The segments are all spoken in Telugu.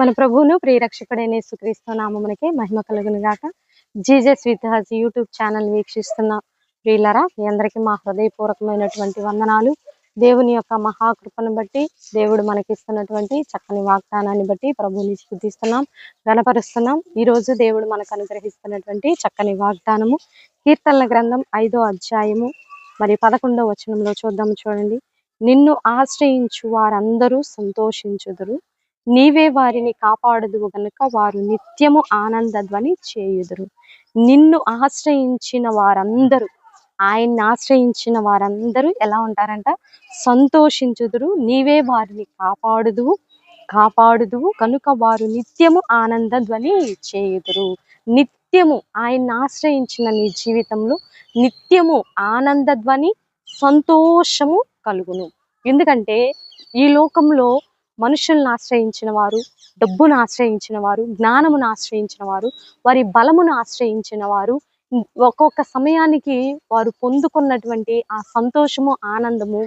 మన ప్రభువును ప్రియరక్షకుడైన సుక్రీస్తు నామమునకే మహిమ కలుగును గాక Jesus with us YouTube channel వీక్షిస్తున్న ప్రియులరా మీ అందరికీ మా హృదయపూర్వకమైనటువంటి వందనాలు. దేవుని యొక్క మహాకృపను బట్టి దేవుడు మనకిస్తున్నటువంటి చక్కని వాగ్దానాన్ని బట్టి ప్రభువుని స్థుతిస్తున్నాం గణపరుస్తున్నాం. ఈ రోజు దేవుడు మనకు అనుగ్రహిస్తున్నటువంటి చక్కని వాగ్దానము కీర్తనల గ్రంథం ఐదో అధ్యాయము మరి పదకొండో వచనంలో చూద్దాము చూడండి. నిన్ను ఆశ్రయించు వారందరూ సంతోషించుదురు. నీవే వారిని కాపాడుదువు గనుక వారు నిత్యము ఆనందధ్వని చేయుదురు. నిన్ను ఆశ్రయించిన వారందరూ ఆయన్ని ఆశ్రయించిన వారందరూ ఎలా ఉంటారంట? సంతోషించుదురు నీవే వారిని కాపాడుదువు కాపాడుదువు కనుక వారు నిత్యము ఆనంద ధ్వని చేయుదురు. నిత్యము ఆయన్ని ఆశ్రయించిన నీ జీవితంలో నిత్యము ఆనంద ధ్వని సంతోషము కలుగును. ఎందుకంటే ఈ లోకంలో మనుషులను ఆశ్రయించిన వారు డబ్బును ఆశ్రయించిన వారు జ్ఞానమును ఆశ్రయించిన వారు వారి బలమును ఆశ్రయించిన వారు ఒక్కొక్క సమయానికి వారు పొందుకున్నటువంటి ఆ సంతోషము ఆనందము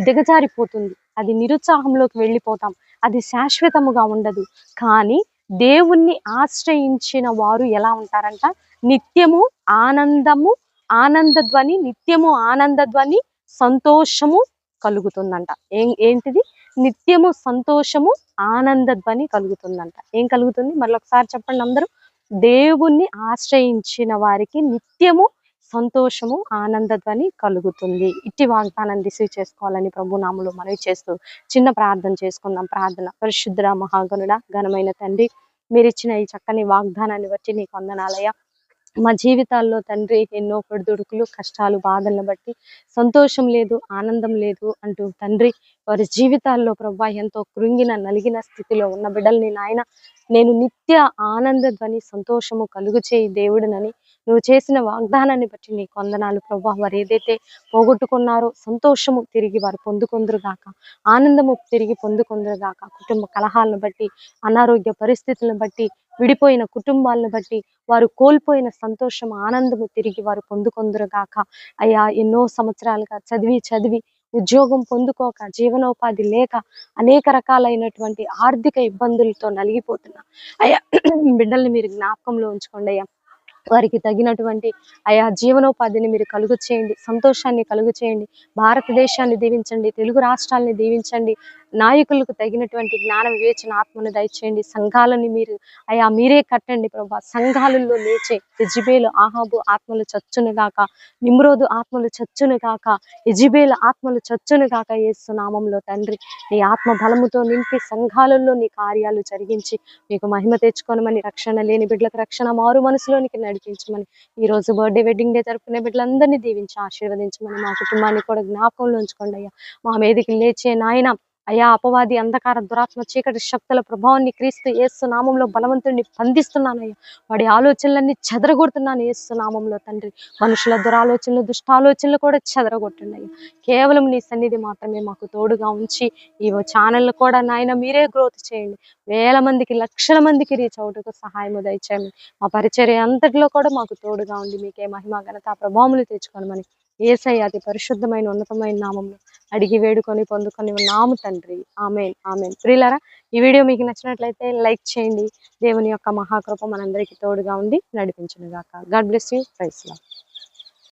దిగజారిపోతుంది. అది నిరుత్సాహంలోకి వెళ్ళిపోతాం. అది శాశ్వతముగా ఉండదు. కానీ దేవుణ్ణి ఆశ్రయించిన వారు ఎలా ఉంటారంట? నిత్యము ఆనందము ఆనందధ్వని నిత్యము ఆనందధ్వని సంతోషము కలుగుతుందంట. ఏం ఏంటిది? నిత్యము సంతోషము ఆనందధ్వని కలుగుతుందంట. ఏం కలుగుతుంది? మళ్ళీ ఒకసారి చెప్పండి అందరూ. దేవుణ్ణి ఆశ్రయించిన వారికి నిత్యము సంతోషము ఆనందధ్వని కలుగుతుంది. ఇట్టి వాగ్దానాన్ని రిసీవ్ చేసుకోవాలని ప్రభు నాములు మనవి చేస్తూ చిన్న ప్రార్థన చేసుకుందాం. ప్రార్థన. పరిశుద్ధ మహాగనుడ ఘనమైన తండ్రి మీరు ఇచ్చిన ఈ చక్కని వాగ్దానాన్ని బట్టి నీకు వందనాలయ్యా. మా జీవితాల్లో తండ్రి ఎన్నో పొడిదుడుకులు కష్టాలు బాధలను బట్టి సంతోషం లేదు ఆనందం లేదు అంటూ తండ్రి వారి జీవితాల్లో ప్రభా ఎంతో కృంగిన నలిగిన స్థితిలో ఉన్న బిడ్డల్ని నాయన నేను నిత్య ఆనంద ధ్వని సంతోషము కలుగు చేయి దేవుడినని నువ్వు చేసిన వాగ్దానాన్ని బట్టి నీ కొందనాలు ప్రభా వారు ఏదైతే పోగొట్టుకున్నారో సంతోషము తిరిగి వారు పొందుకొందరుగాక. ఆనందము తిరిగి పొందుకొందరుగాక. కుటుంబ కలహాలను బట్టి అనారోగ్య పరిస్థితులను బట్టి విడిపోయిన కుటుంబాలను బట్టి వారు కోల్పోయిన సంతోషం ఆనందము తిరిగి వారు పొందుకొందరుగాక. అయ్యా ఎన్నో సంవత్సరాలుగా చదివి చదివి ఉద్యోగం పొందుకోక జీవనోపాధి లేక అనేక రకాలైనటువంటి ఆర్థిక ఇబ్బందులతో నలిగిపోతున్నా. అయ్యా బిడ్డల్ని మీరు జ్ఞాపకంలో ఉంచుకోండి అయ్యా. వారికి తగినటువంటి ఆయా జీవనోపాధిని మీరు కలుగు చేయండి సంతోషాన్ని కలుగు చేయండి భారతదేశాన్ని దీవించండి తెలుగు రాష్ట్రాలని దీవించండి నాయకులకు తగినటువంటి జ్ఞాన వివేచన ఆత్మను దయచేయండి సంఘాలని మీరు అయా మీరే కట్టండి ప్రభా సంఘాలలో లేచే యజిబేలు ఆహాబు ఆత్మలు చచ్చును గాక నిమ్రోదు ఆత్మలు చచ్చును గాక ఎజిబేలు ఆత్మలు చచ్చును గాక ఏసు నామంలో తండ్రి నీ ఆత్మ బలముతో నింపి సంఘాలలో నీ కార్యాలు జరిగించి మీకు మహిమ తెచ్చుకోనమని రక్షణ లేని బిడ్డలకు రక్షణ మారు మనసులోనికి నడిపించమని ఈ రోజు బర్త్డే వెడ్డింగ్ డే తరపున బిడ్డలందరినీ దీవించి ఆశీర్వదించమని మా కుటుంబాన్ని కూడా జ్ఞాపకంలో ఉంచుకోండి అయ్యా. మా మీదకి లేచే నాయన అయా అపవాది అంధకార దురాత్మ చీకటి శక్తుల ప్రభావాన్ని క్రీస్తు ఏసు నామంలో బలవంతుడిని బంధిస్తున్నానయ్యా వాడి ఆలోచనలన్నీ చెదరగొడుతున్నాను ఏసు నామంలో తండ్రి. మనుషుల దురాలోచనలు దుష్టాలోచనలు కూడా చెదరగొట్టండి అయ్యా కేవలం నీ సన్నిధి మాత్రమే మాకు తోడుగా ఉంచి ఈ ఛానల్ కూడా నాయన మీరే గ్రోత్ చేయండి. వేల మందికి లక్షల మందికి రీచ్ అవుటకు సహాయం దయచేయండి. మా పరిచర్య అంతటిలో కూడా మాకు తోడుగా ఉండి మీకే మహిమ ఘనత ప్రభావములు తెచ్చుకోనమని ఏసయ్య అతి పరిశుద్ధమైన ఉన్నతమైన నామంలో అడిగి వేడుకొని పొందుకొని నాము తండ్రి. Amen amen. ప్రియులారా ఈ వీడియో మీకు నచ్చినట్లయితే లైక్ చేయండి. దేవుని యొక్క మహాకృప మనందరికీ తోడుగా ఉండి నడిపించును గాక God bless you. Praise law.